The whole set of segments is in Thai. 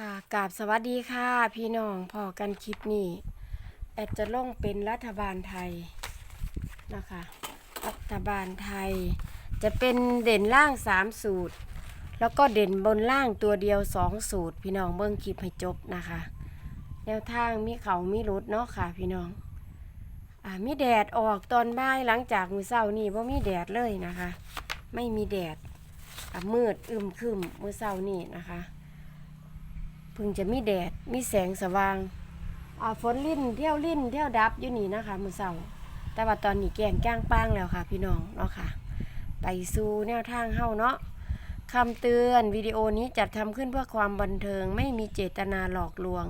ค่ะกราบสวัสดีค่ะ พี่น้องพอกันคลิปนี้ แอดจะลงเป็นรัฐบาลไทยนะคะ รัฐบาลไทย จะเป็นเด่นล่าง3สูตร แล้วก็เด่นบนล่างตัวเดียว2สูตร พี่น้องเบิ่งคลิปให้จบนะคะ แนวทางมีเขามีรุดเนาะค่ะ พี่น้องอ่ามีแดดออกตอนบ่ายหลังจากมือเช้านี่ว่ามีแดดเลยนะคะ ไม่มีแดดมืดอึมครึมมือเช้านี่นะคะ เพิ่งจะมีแดดมีแสงสว่างอ่าฝนลิ่นเที่ยวลิ่นเที่ยวดับอยู่นี่นะคะมือเสาแต่ว่าตอนนี้แกงก้างป้างแล้วค่ะ พี่น้องเนาะค่ะ ไปสู่แนวทางเฮ้าเนาะคำเตือนวิดีโอนี้จัดทำขึ้นเพื่อความบันเทิงไม่มีเจตนาหลอกลวง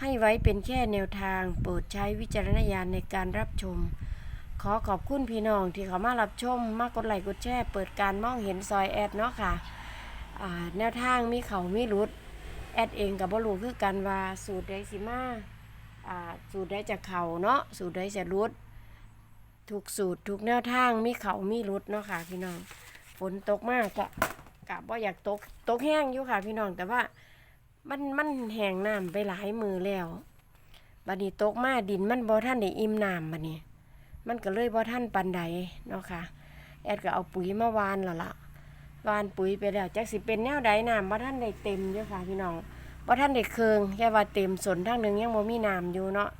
ให้ไว้เป็นแค่แนวทางโปรดใช้วิจารณญาณในการรับชม ขอขอบคุณพี่น้องที่เขามารับชม มากกดไลค์กดแชร์เปิดการมองเห็นซอยแอดเนาะค่ะอ่าแนวทางมีเขามีรุด อดเองกับบรู้คือกันว่าสูตรใดสิมาอ่าสูตรใดจะเข่าเนาะสูตรใดจะรุดทุกสูตรทุกแนวทางมีเขามีรุดเนาะค่ะพี่น้องฝนตกมากก็กะบ่อยากตกตกแห้งอยู่ค่ะพี่น้องแต่ว่ามันมันแห้งน้ำไปหลายมือแล้วบัดนี้ตกมาดินมันบ่ท่านได้อิ่มน้ำบัดนี้ มันก็เลยบ่ท่านปันใดเนาะค่ะ แอดก็เอาปุ๋ยมาวานแล้วล่ะ วานปุ๋ยไปแล้วจักสิเป็นแนวใดน้ำบ่ท่านได้เต็มอยู่ค่ะพี่น้องบ่ท่านได้เคืองแค่ว่าเต็มสนทางหนึ่งยังบ่มีน้ำอยู่เนาะ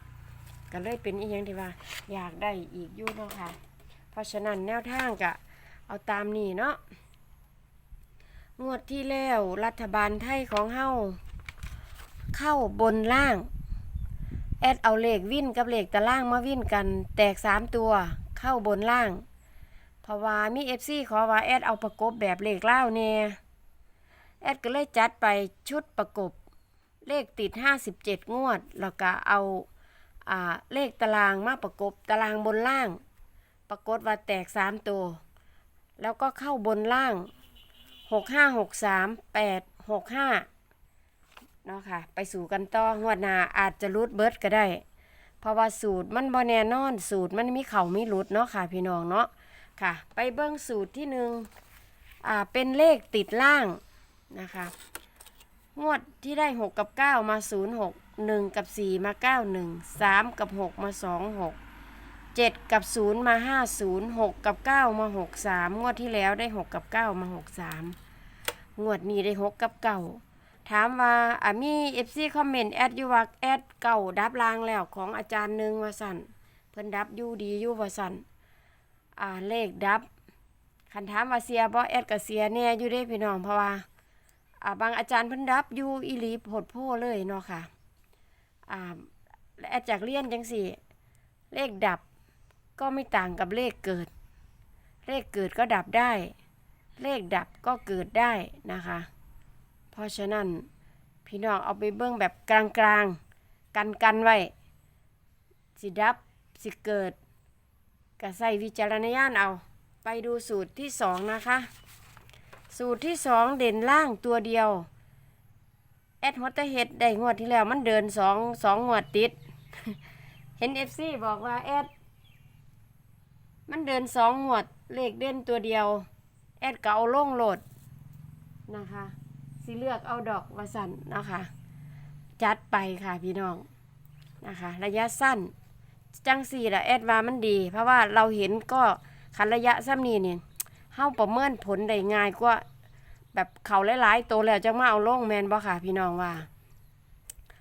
ก็เลยเป็นอีหยังที่ว่า อยากได้อีกอยู่เนาะค่ะ เพราะฉะนั้นแนวทางก็เอาตามนี้เนาะงวดที่แล้วรัฐบาลไทยของเฮาเข้าบนล่าง แอดเอาเลขวิ่นกับเลขตารางมาวิ่นกัน แตกสามตัว เข้าบนล่าง ราะว่ามีเอฟซีขอว่าแอดเอาประกบแบบเลขเล่าเนี่ยแอดก็เลยจัดไปชุดประกบเลขติด 57 งวด แล้วก็เอาอ่าเลขตารางมาประกบตารางบนล่าง ปรากฏว่าแตก 3 ตัว แล้วก็เข้าบนล่าง 6 5 6 3 8 6 5เนาะค่ะ ไปสู่กันต่องวดหน้าอาจจะรุดเบิร์ดก็ได้ เพราะว่าสูตรมันบ่แน่นอนสูตรมันมีเข่ามีรุดเนาะค่ะพี่น้องเนาะ ค่ะ ไปเบิ้งสูตรที่หนึ่งอ่าเป็นเลขติดล่างนะคะงวดที่ได้ 6 กับ 9 มา 0 6 1 กับ 4 มา 9 1 3 กับ 6 มา 2 6 7 กับ 0 มา 5 0 6 กับ 9 มา 6 3 งวดที่แล้วได้ 6 กับ 9 มา 6 3 งวดนี้ได้ 6 กับ 9 ถามว่าอ่ามี FC คอมเมนต์แอดยูว่าแอดเก่าดับลางแล้วของอาจารย์หนึ่งว่าสั่นเพิ่นดับยูดียูว่าสั่น อ่าเลขดับคันถามว่าเสียบ่แอดก็เสียแน่อยู่เด้พี่น้องเพราะว่าอ่าบางอาจารย์เพิ่นดับอยู่อีหลีโพดโพเลยเนาะค่ะอ่าและแอดจากเรียนจังสี่ เลขดับก็ไม่ต่างกับเลขเกิด เลขเกิดก็ดับได้ เลขดับก็เกิดได้นะคะ เพราะฉะนั้นพี่น้องเอาไปเบิ่งแบบกลางๆกันกันๆไว้สิดับสิเกิด ก็ใส่วิจารณญาณเอา ไปดูสูตรที่สองนะคะ สูตรที่สองเด่นล่างตัวเดียว แอดฮอตเฮ็ดได้งวดที่แล้วมันเดินสองสองงวดติด เห็นเอฟซีบอกว่าแอดมันเดินสองงวดเลขเด่นตัวเดียว แอดเก่าล่งโหลดนะคะ สิเลือกเอาดอกวสันนะคะ จัดไปค่ะพี่น้องนะคะ ระยะสั้น จังสี่ละแอดว่ามันดี เพราะว่าเราเห็นก็คันระยะซ้ำนี้เนี่ยเฮาประเมินผลได้ง่ายกว่าแบบเขาหลายๆโตแล้วจังมาเอาลงแมนบ่ค่ะ พี่น้องว่า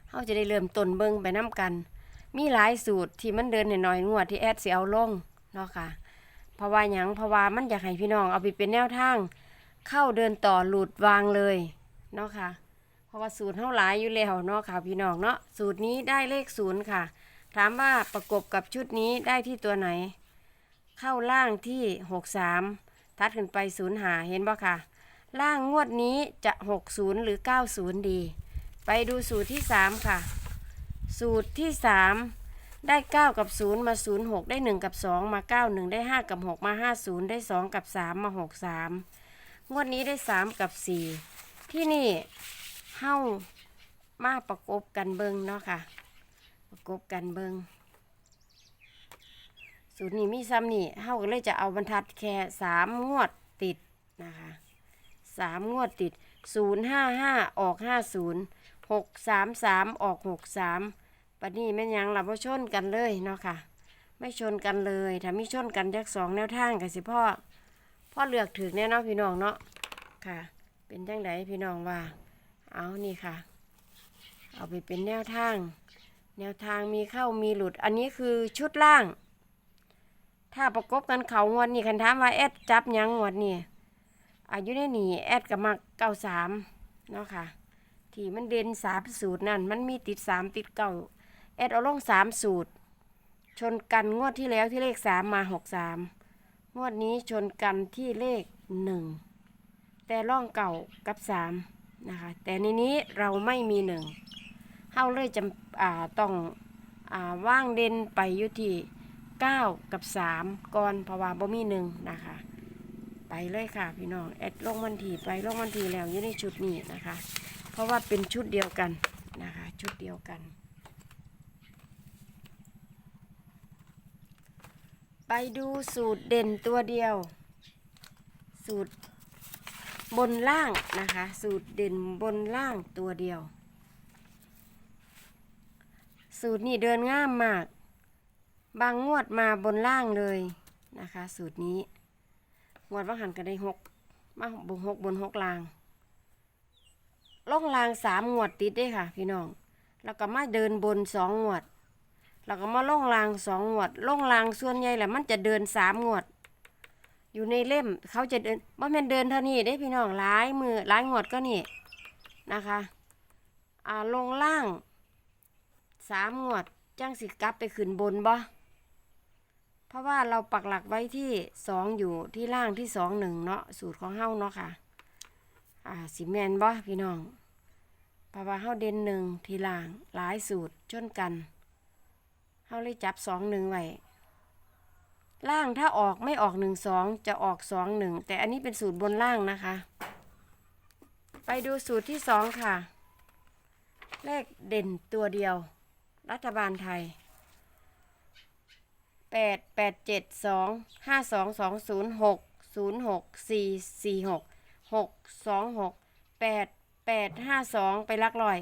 เฮาจะได้เริ่มต้นเบิ่งไปน้กัน มีหลายสูตรที่มันเดินหน่อยๆงวดที่แอดสิเอาลงเนาะค่ะเพราะว่าหยังเพราะว่ามันอยากให้พี่น้องเอาไปเป็นแนวทาง เข้าเดินต่อหลุดวางเลยเนาะค่ะ เพราะว่าสูตรเท่าหลายอยู่แล้วเนาะค่ะพี่น้องเนาะสูตรนี้ได้เลขศูนย์ค่ะ ถามว่าประกบกับชุดนี้ได้ที่ตัวไหน เข้าล่างที่ 63 ทัดขึ้นไปศูนย์หาเห็นบ่ค่ะ ล่างงวดนี้จะ 60 หรือ 90 ดี ไปดูสูตรที่ 3 ค่ะ สูตรที่ 3 ได้ 9 กับ 0 มา 06 ได้ 1 กับ 2 มา 91 ได้ 5 กับ 6 มา 50 ได้ 2 กับ 3 มา 63 งวดนี้ได้ 3 กับ 4 ที่นี่เฮ้ามาประกบกันเบิงเนาะค่ะ ประกบกันเบิงสูตรนี้มีซ้ำนี่เฮาก็เลยจะเอาบรรทัดแค่สามงวดติดนะคะสามงวดติดศูนย์ห้าห้าออกห้าศูนย์หกสามสามออกหกสามปัดนี้แม่นยังเราบ่ชนกันเลยเนาะค่ะ ไม่ชนกันเลยถ้ามีชนกันจากสองแนวทางกับสิพ่อพ่อเลือกถือแน่เนาะพี่น้องเนาะค่ะ เป็นจังไดพี่น้องว่า เอานี่ค่ะ เอาไปเป็นแนวทาง แนวทางมีเข้ามีหลุด อันนี้คือชุดล่าง ถ้าประกบกันเขางวดนี่คันถามว่าแอดจับยังงวดนี่อายุในนี่แอดกับมาเก้าสามเนาะค่ะ ที่มันเด่นสามสูตรนั่น มันมีติดสามติดเก้าแอดเอาลงสามสูตร ชนกันงวดที่แล้วที่เลขสามมาหกสามงวดนี้ชนกันที่เลขหนึ่งแต่ร่องเก่ากับสามนะคะ แต่ในนี้เราไม่มีหนึ่ง เฮาเลยจำอ่าต้องอ่าว่างเด่นไปอยู่ที่เก้ากับสามก่อนเพราะว่าบ่มีหนึ่งนะคะ ไปเลยค่ะพี่น้องแอดลงวันทีไปลงวันทีแล้วอยู่ในชุดนี้นะคะ เพราะว่าเป็นชุดเดียวกันนะคะชุดเดียวกัน ไปดูสูตรเด่นตัวเดียว สูตรบนล่างนะคะ สูตรเด่นบนล่างตัวเดียว สูตรนี้เดินง่ามมาก บางงวดมาบนล่างเลยนะคะ สูตรนี้ งวดว่าหันกันได้หกมาบนหกบนหกลางล่องลางสามงวดติดได้ค่ะ พี่น้อง แล้วก็มาเดินบนสองงวด แล้วก็มาล่องลางสองงวดล่องลางส่วนใหญ่แหละมันจะเดินสามงวด อยู่ในเล่มเขาจะเดินว่าแม่นเดินเท่านี้ได้พี่น้องหลายมือหลายงวดก็นี่นะคะ อ่าลงล่าง สามงวดจังสิกลับไปขึ้นบนบ่เพราะว่าเราปักหลักไว้ที่สองอยู่ที่ล่างที่สองหนึ่งเนาะสูตรของเฮ้าเนาะค่ะ อ่าสิแมนบ่พี่น้องเพราะว่าเฮ้าเด่นหนึ่งทีล่างหลายสูตรจนกันเฮ้าเลยจับสองหนึ่งไว้ล่างถ้าออกไม่ออกหนึ่งสองจะออกสองหนึ่งแต่อันนี้เป็นสูตรบนล่างนะคะ ไปดูสูตรที่สองค่ะ เลขเด่นตัวเดียว รัฐบาลไทยแปดแปดเจ็ดสองห้าสองสองศูนย์หกศูนย์หกสี่สี่หกหกสองหกแปดแปดห้าสองไปลักลอย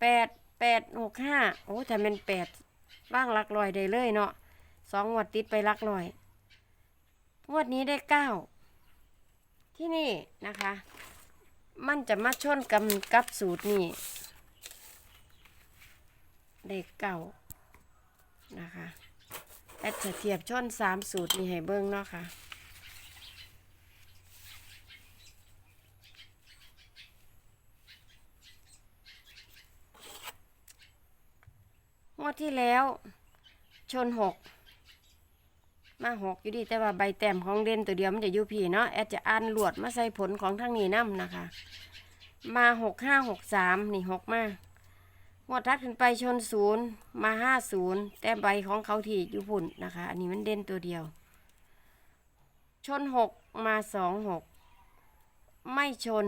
แปดแปดหกห้าโอ้ถ้าเป็นแปดว่างลักลอยได้เลยเนาะสองงวดติดไปลักลอยงวดนี้ได้เก้าที่นี่นะคะ มันจะมาชนกันกับสูตรนี่ ได้เก้านะคะแอดจะเทียบชนสามสูตรนี่ให้เบิ้งเนาะค่ะงวดที่แล้วชนหกมาหกอยู่ดีแต่ว่าใบแต้มของเด่นตัวเดียวมันจะอยู่พี่เนาะแอดจะอ่านลวดมาใส่ผลของทั้งนี้น้ำนะคะ มาหกห้าหกสามนี่หกมา วดทัดขึ้นไปชนศูนย์มาห้าศูนย์แต่ใบของเขาที่อยู่พุ่นนะคะ อันนี้มันเด่นตัวเดียว ชนหกมาสองหกไม่ชน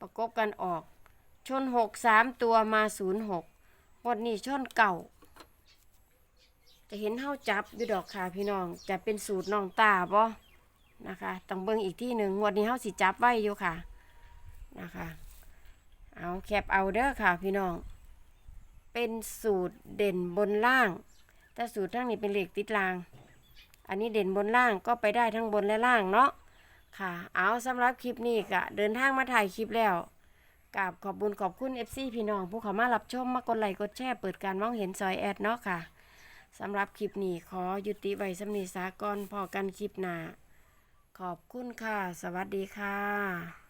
ประกบกันออก ชนหกสามตัวมาศูนย์หกงวดนี้ชนเก่า จะเห็นเฮาจับอยู่ดอกค่ะพี่น้องจะเป็นสูตรน้องตาบ่นะคะต้องเบิ่งอีกที่หนึ่งงวดนี้เฮาสิจับไว้อยู่ค่ะนะคะ เอาแคปเอาเด้อค่ะพี่น้อง เป็นสูตรเด่นบนล่าง แต่สูตรทั้งนี้เป็นเหล็กติดล่าง อันนี้เด่นบนล่างก็ไปได้ทั้งบนและล่างเนาะค่ะ เอาสำหรับคลิปนี้ก็เดินทางมาถ่ายคลิปแล้วกราบขอบบุญขอบคุณ FC พี่น้อง ผู้เข้ามารับชมมากดไลค์กดแชร์เปิดการมองเห็นซอยแอดเนาะค่ะสำหรับคลิปนี้ขอยุติไว้สำนีสากรพอกันคลิปหน้าขอบคุณค่ะ สวัสดีค่ะ